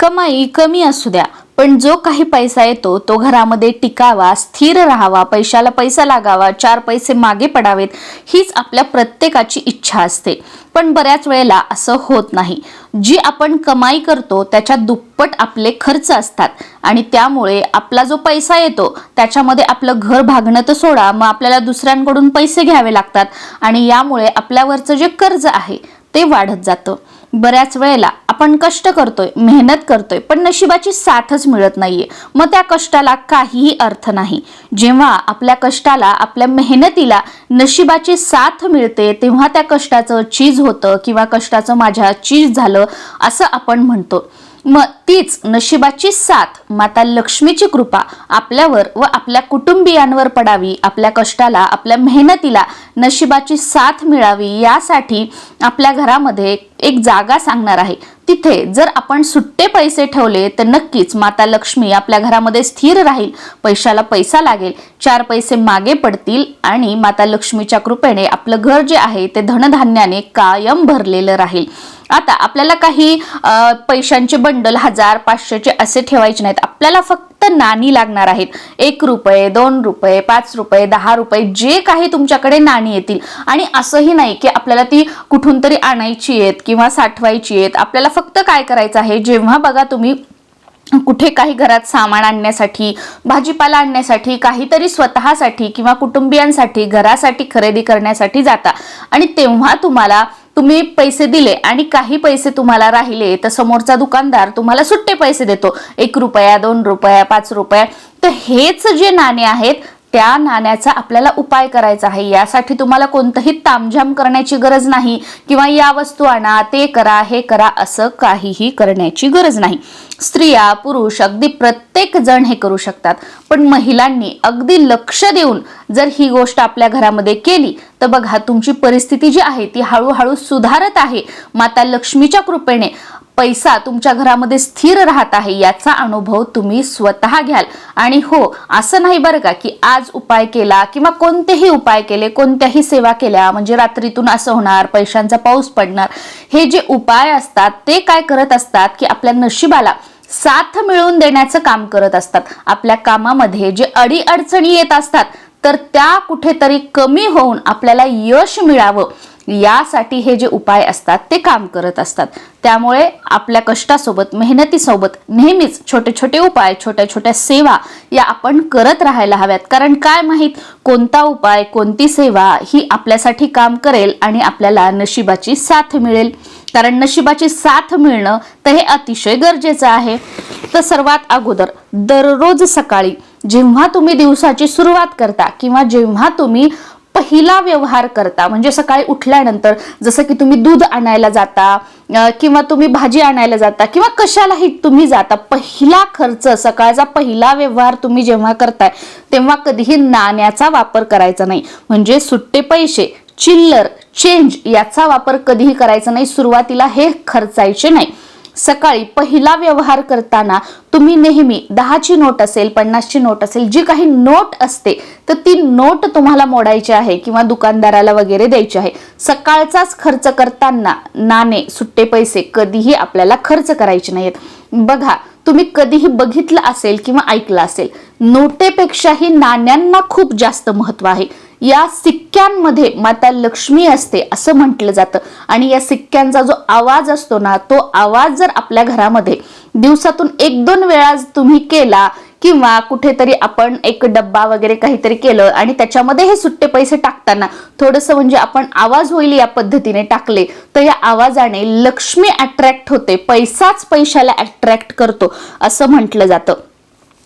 कमाई कमी असू द्या पण जो काही पैसा येतो तो घरामध्ये टिकावा स्थिर राहावा पैशाला पैसा लागावा चार पैसे मागे पडावेत हीच आपल्या प्रत्येकाची इच्छा असते. पण बऱ्याच वेळेला असं होत नाही. जी आपण कमाई करतो त्याच्या दुप्पट आपले खर्च असतात. आणि त्यामुळे आपला जो पैसा येतो त्याच्यामध्ये आपलं घर भागणं तर सोडा मग आपल्याला दुसऱ्यांकडून पैसे घ्यावे लागतात. आणि यामुळे आपल्यावरचं जे कर्ज आहे ते वाढत जातं. बऱ्याच वेळेला आपण कष्ट करतोय मेहनत करतोय पण नशिबाची साथच मिळत नाहीये. मग त्या कष्टाला काहीही अर्थ नाही. जेव्हा आपल्या कष्टाला आपल्या मेहनतीला नशिबाची साथ मिळते तेव्हा त्या कष्टाचं चीज होतं किंवा कष्टाचं माझ्या चीज झालं असं आपण म्हणतो. मग तीच नशिबाची साथ माता लक्ष्मीची कृपा आपल्यावर व आपल्या कुटुंबियांवर पडावी आपल्या कष्टाला आपल्या मेहनतीला नशिबाची साथ मिळावी यासाठी आपल्या घरामध्ये एक जागा सांगणार आहे. तिथे जर आपण सुट्टे पैसे ठेवले तर नक्कीच माता लक्ष्मी आपल्या घरामध्ये स्थिर राहील पैशाला पैसा लागेल चार पैसे मागे पडतील आणि माता लक्ष्मीच्या कृपेने आपलं घर जे आहे ते धनधान्याने कायम भरलेलं राहील. आता आपल्याला काही पैशांचे बंडल हजार पाचशेचे असे ठेवायचे नाहीत. आपल्याला फक्त फक्त नाणी लागणार आहेत. एक रुपये दोन रुपये पाच रुपये दहा रुपये जे काही तुमच्याकडे नाणी येतील. आणि असंही नाही की आपल्याला ती कुठून तरी आणायची आहेत किंवा साठवायची आहेत. आपल्याला फक्त काय करायचं आहे? जेव्हा बघा तुम्ही कुठे काही घरात सामान आणण्यासाठी भाजीपाला आणण्यासाठी काहीतरी स्वतःसाठी किंवा कुटुंबियांसाठी घरासाठी खरेदी करण्यासाठी जाता. आणि तेव्हा तुम्हाला तुम्ही पैसे दिले आणि काही पैसे तुम्हाला राहिले तर समोरचा दुकानदार तुम्हाला सुट्टे पैसे देतो. एक रुपया दोन रुपया पाच रुपया. तर हेच जे नाणे आहेत त्या नाण्याचा आपल्याला उपाय करायचा आहे. यासाठी तुम्हाला कोणतंही तामझाम करण्याची गरज नाही किंवा या वस्तू आणा ते करा हे करा असं काहीही करण्याची गरज नाही. स्त्रिया पुरुष अगदी प्रत्येक जण हे करू शकतात. पण महिलांनी अगदी लक्ष देऊन जर ही गोष्ट आपल्या घरामध्ये केली तर बघा तुमची परिस्थिती जी आहे ती हळूहळू सुधारत आहे. माता लक्ष्मीच्या कृपेने पैसा तुमच्या घरामध्ये स्थिर राहत आहे याचा अनुभव तुम्ही स्वतः घ्याल. आणि हो असं नाही बरं का की आज उपाय केला किंवा कोणतेही उपाय केले कोणत्याही सेवा केल्या म्हणजे रात्रीतून असं होणार पैशांचा पाऊस पडणार. हे जे उपाय असतात ते काय करत असतात की आपल्या नशिबाला साथ मिळवून देण्याचं काम करत असतात. आपल्या कामामध्ये जे अडीअडचणी येत असतात तर त्या कुठेतरी कमी होऊन आपल्याला यश मिळावं. यासाठी हे जे उपाय असतात ते काम करत असतात. त्यामुळे आपल्या कष्टासोबत मेहनतीसोबत नेहमीच छोटे छोटे उपाय छोट्या छोट्या सेवा या आपण करत राहायला हव्यात. कारण काय माहीत कोणता उपाय कोणती सेवा ही आपल्यासाठी काम करेल आणि आपल्याला नशिबाची साथ मिळेल. कारण नशिबाची साथ मिळणं तर हे अतिशय गरजेचं आहे. तर सर्वात अगोदर दररोज सकाळी जेव्हा तुम्ही दिवसाची सुरुवात करता किंवा जेव्हा तुम्ही पहिला व्यवहार करता म्हणजे सकाळी उठल्यानंतर जसं की तुम्ही दूध आणायला जाता किंवा तुम्ही भाजी आणायला जाता किंवा कशालाही तुम्ही जाता पहिला खर्च सकाळचा पहिला व्यवहार तुम्ही जेव्हा करताय तेव्हा कधीही नाण्याचा वापर करायचा नाही. म्हणजे सुट्टे पैसे चिल्लर चेंज याचा वापर कधीही करायचा नाही सुरुवातीला हे खर्चायचे नाही. सकाळी पहिला व्यवहार करताना तुम्ही नेहमी दहाची नोट असेल पन्नासची नोट असेल जी काही नोट असते तर ती नोट तुम्हाला मोडायची आहे किंवा दुकानदाराला वगैरे द्यायची आहे. सकाळचाच खर्च करताना नाणे सुट्टे पैसे कधीही आपल्याला खर्च करायचे नाहीत. बघा तुम्ही कधीही बघितलं असेल किंवा ऐकलं असेल नोटेपेक्षाही नाण्यांना खूप जास्त महत्त्व आहे. या सिक्क्यांमध्ये माता लक्ष्मी असते असं म्हटलं जातं. आणि या सिक्क्यांचा जो आवाज असतो ना तो आवाज जर आपल्या घरामध्ये दिवसातून एक दोन वेळा तुम्ही केला किंवा कुठेतरी आपण एक डब्बा वगैरे काहीतरी केलं आणि त्याच्यामध्ये हे सुट्टे पैसे टाकताना थोडंसं म्हणजे आपण आवाज होईल या पद्धतीने टाकले तर या आवाजाने लक्ष्मी अट्रॅक्ट होते पैसाच पैशाला अट्रॅक्ट करतो असं म्हटलं जातं.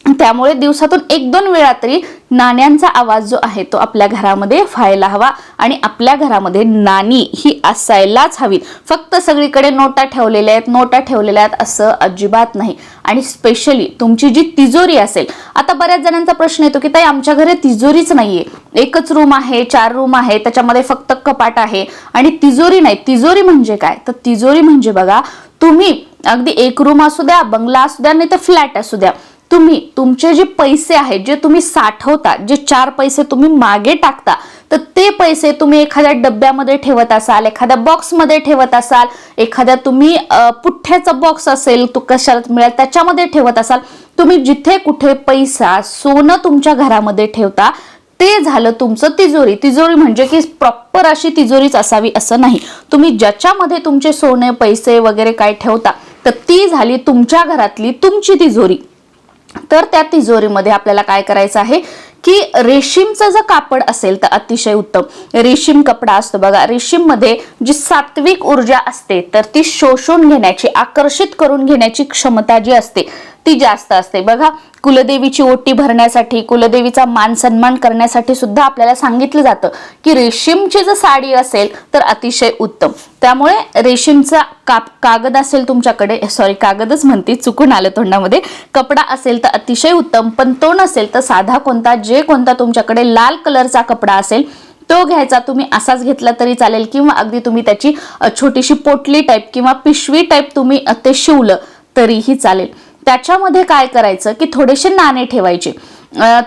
त्यामुळे दिवसातून एक दोन वेळा तरी नाण्यांचा आवाज जो आहे तो आपल्या घरामध्ये व्हायला हवा आणि आपल्या घरामध्ये नाणी ही असायलाच हवी फक्त सगळीकडे नोटा ठेवलेल्या आहेत नोटा ठेवलेल्या आहेत असं अजिबात नाही. आणि स्पेशली तुमची जी तिजोरी असेल आता बऱ्याच जणांचा प्रश्न येतो की ताई आमच्या घरी तिजोरीच नाहीये. एकच रूम आहे चार रूम आहे त्याच्यामध्ये फक्त कपाट आहे आणि तिजोरी नाही. तिजोरी म्हणजे काय? तर तिजोरी म्हणजे बघा तुम्ही अगदी एक रूम असू द्या बंगला असू द्या नाही तर फ्लॅट असू द्या. तुम्ही तुमचे जे पैसे आहेत जे तुम्ही साठवता जे चार पैसे तुम्ही मागे टाकता तर ते पैसे तुम्ही एखाद्या डब्यामध्ये ठेवत असाल एखाद्या बॉक्समध्ये ठेवत असाल एखाद्या तुम्ही पुठ्ठ्याचा बॉक्स असेल तो कशाला मिळेल त्याच्यामध्ये ठेवत असाल तुम्ही जिथे कुठे पैसा सोनं तुमच्या घरामध्ये ठेवता ते झालं तुमचं तिजोरी. तिजोरी म्हणजे की प्रॉपर अशी तिजोरीच असावी असं नाही. तुम्ही ज्याच्यामध्ये तुमचे सोने पैसे वगैरे काय ठेवता तर ती झाली तुमच्या घरातली तुमची तिजोरी. तर त्या तिजोरीमध्ये आपल्याला काय करायचं आहे की रेशीमचं जर कापड असेल तर अतिशय उत्तम. रेशीम कपडा असतो बघा रेशीममध्ये जी सात्विक ऊर्जा असते तर ती शोषून घेण्याची आकर्षित करून घेण्याची क्षमता जी असते ती जास्त असते. बघा कुलदेवीची ओटी भरण्यासाठी कुलदेवीचा मान सन्मान करण्यासाठी सुद्धा आपल्याला सांगितलं जातं की रेशीमची जर साडी असेल तर अतिशय उत्तम. त्यामुळे रेशीमचा काप कागद असेल तुमच्याकडे सॉरी कागदच म्हणते चुकून आलं तोंडामध्ये. कपडा असेल तर अतिशय उत्तम पण तो नसेल तर साधा कोणता जे कोणता तुमच्याकडे लाल कलरचा कपडा असेल तो घ्यायचा. तुम्ही असाच घेतला तरी चालेल किंवा अगदी तुम्ही त्याची छोटीशी पोटली टाईप किंवा पिशवी टाईप तुम्ही ते शिवलं तरीही चालेल. त्याच्यामध्ये काय करायचं की थोडेसे नाणे ठेवायचे.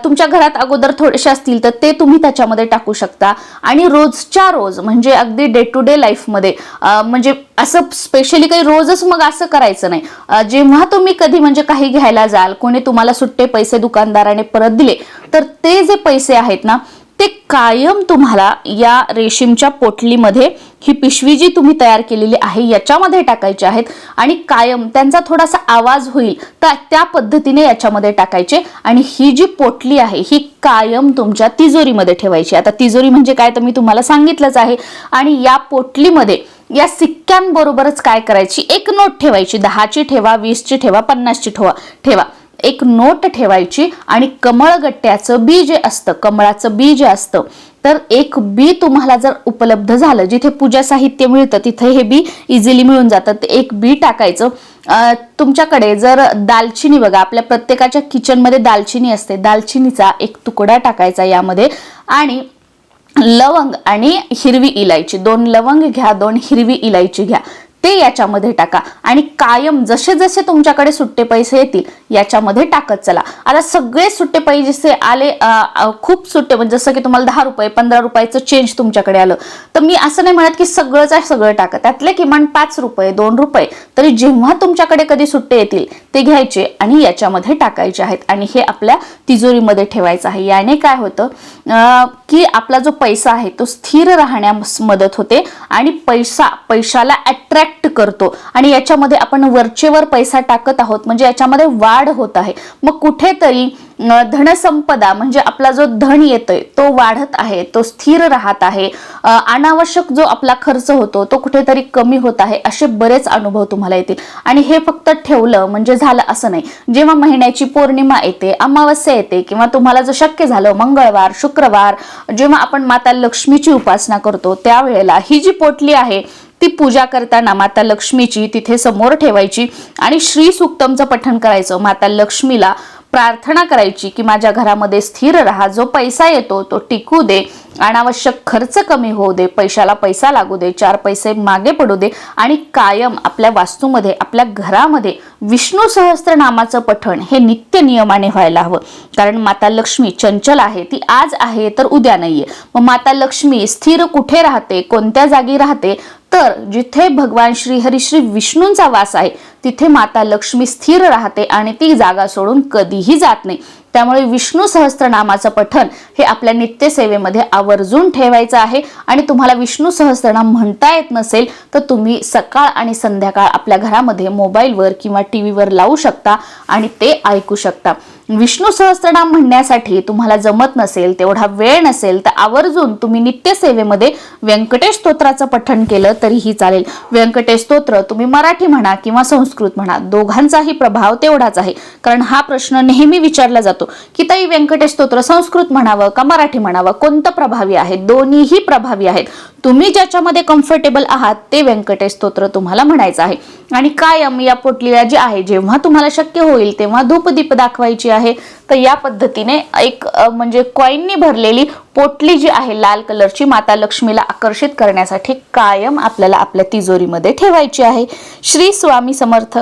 तुमच्या घरात अगोदर थोडेसे असतील तर ते तुम्ही त्याच्यामध्ये टाकू शकता. आणि रोजच्या रोज म्हणजे अगदी डे टू डे लाईफमध्ये म्हणजे असं स्पेशली काही रोजच मग असं करायचं नाही. जेव्हा तुम्ही कधी म्हणजे काही घ्यायला जाल कोणी तुम्हाला सुट्टे पैसे दुकानदाराने परत दिले तर ते जे पैसे आहेत ना ते कायम तुम्हाला या रेशीमच्या पोटलीमध्ये ही पिशवी जी तुम्ही तयार केलेली आहे याच्यामध्ये टाकायचे आहेत आणि कायम त्यांचा थोडासा आवाज होईल तर त्या पद्धतीने याच्यामध्ये टाकायचे आणि ही जी पोटली आहे ही कायम तुमच्या तिजोरीमध्ये ठेवायची. आता तिजोरी म्हणजे काय तर मी तुम्हाला सांगितलंच आहे आणि या पोटलीमध्ये या सिक्क्यांबरोबरच काय करायची? एक नोट ठेवायची. दहाची ठेवा वीसची ठेवा पन्नासची ठेवा ठेवा. एक नोट ठेवायची आणि कमळगट्ट्याचं बी जे असतं कमळाचं बी जे असतं. तर एक बी तुम्हाला जर उपलब्ध झालं जिथे पूजा साहित्य मिळतं तिथे हे बी इझिली मिळून जातं. ते एक बी टाकायचं. तुमच्याकडे जर दालचिनी बघा आपल्या प्रत्येकाच्या किचनमध्ये दालचिनी असते. दालचिनीचा एक तुकडा टाकायचा यामध्ये आणि लवंग आणि हिरवी इलायची. दोन लवंग घ्या दोन हिरवी इलायची घ्या. ते याच्यामध्ये टाका. आणि कायम जसे जसे तुमच्याकडे सुट्टे पैसे येतील याच्यामध्ये टाकत चला. आता सगळे सुट्टे पैसे आले खूप सुट्टे म्हणजे जसं की तुम्हाला दहा रुपये पंधरा रुपयाचं चेंज तुमच्याकडे आलं. तर मी असं नाही म्हणत की सगळंच आहे सगळं टाका. त्यातले किमान पाच रुपये दोन रुपये तरी जेव्हा तुमच्याकडे कधी सुट्टे येतील ते घ्यायचे आणि याच्यामध्ये टाकायचे आहेत. आणि हे आपल्या तिजोरीमध्ये ठेवायचं आहे. याने काय होतं की आपला जो पैसा आहे तो स्थिर राहण्यास मदत होते आणि पैसा पैशाला अट्रॅक्ट करतो. आणि याच्यामध्ये आपण वरचेवर पैसा टाकत आहोत. म्हणजे याच्यामध्ये वाढ होत आहे. मग कुठेतरी धनसंपदा म्हणजे आपला जो धन येतोय तो वाढत आहे तो स्थिर राहत आहे. अनावश्यक जो आपला खर्च होतो तो कुठेतरी कमी होत आहे असे बरेच अनुभव तुम्हाला येतील. आणि हे फक्त ठेवलं म्हणजे झालं असं नाही. जेव्हा महिन्याची पौर्णिमा येते अमावस्या येते किंवा तुम्हाला जर शक्य झालं मंगळवार शुक्रवार जेव्हा आपण माता लक्ष्मीची उपासना करतो त्यावेळेला ही जी पोटली आहे ती पूजा करताना माता लक्ष्मीची तिथे समोर ठेवायची आणि श्री सुक्तमचं पठण करायचं. माता लक्ष्मीला प्रार्थना करायची की माझ्या घरामध्ये स्थिर राहा जो पैसा येतो तो टिकू दे अनावश्यक खर्च कमी होऊ दे पैशाला पैसा लागू दे चार पैसे मागे पडू दे आणि कायम आपल्या वास्तूमध्ये आपल्या घरामध्ये विष्णू सहस्त्रनामाचं पठण हे नित्य नियमाने व्हायला हवं. कारण माता लक्ष्मी चंचल आहे ती आज आहे तर उद्या नाहीये. मग माता लक्ष्मी स्थिर कुठे राहते कोणत्या जागी राहते तर जिथे भगवान श्री श्री विष्णूंचा वास आहे तिथे माता लक्ष्मी स्थिर राहते आणि ती जागा सोडून कधीही जात नाही. त्यामुळे विष्णू सहस्त्रनामाचं पठण हे आपल्या नित्यसेवेमध्ये आवर्जून ठेवायचं आहे. आणि तुम्हाला विष्णू सहस्त्रनाम म्हणता येत नसेल तर तुम्ही सकाळ आणि संध्याकाळ आपल्या घरामध्ये मोबाईलवर किंवा टी व्हीवर लावू शकता आणि ते ऐकू शकता. विष्णू सहस्त्रनाम म्हणण्यासाठी तुम्हाला जमत नसेल तेवढा वेळ नसेल तर आवर्जून तुम्ही नित्यसेवेमध्ये व्यंकटेश स्तोत्राचं पठण केलं तरीही चालेल. व्यंकटेश स्तोत्र तुम्ही मराठी म्हणा किंवा संस्कृत म्हणा दोघांचाही प्रभाव तेवढाच आहे. कारण हा प्रश्न नेहमी विचारला जातो की ताई व्यंकटेश स्तोत्र संस्कृत म्हणावं का मराठी म्हणावं? कोणतं प्रभावी आहे? दोन्हीही प्रभावी आहेत. तुम्ही ज्याच्यामध्ये कम्फर्टेबल आहात ते व्यंकटेश स्तोत्र तुम्हाला म्हणायचं आहे. आणि कायम या पोटलीला जी आहे जेव्हा तुम्हाला शक्य होईल तेव्हा धूपदीप दाखवायची आहे तर या पद्धतीने एक म्हणजे कॉईननी भरलेली पोटली जी आहे लाल कलरची माता लक्ष्मीला आकर्षित करण्यासाठी कायम आपल्याला आपल्या तिजोरीमध्ये ठेवायची आहे. श्री स्वामी समर्थ.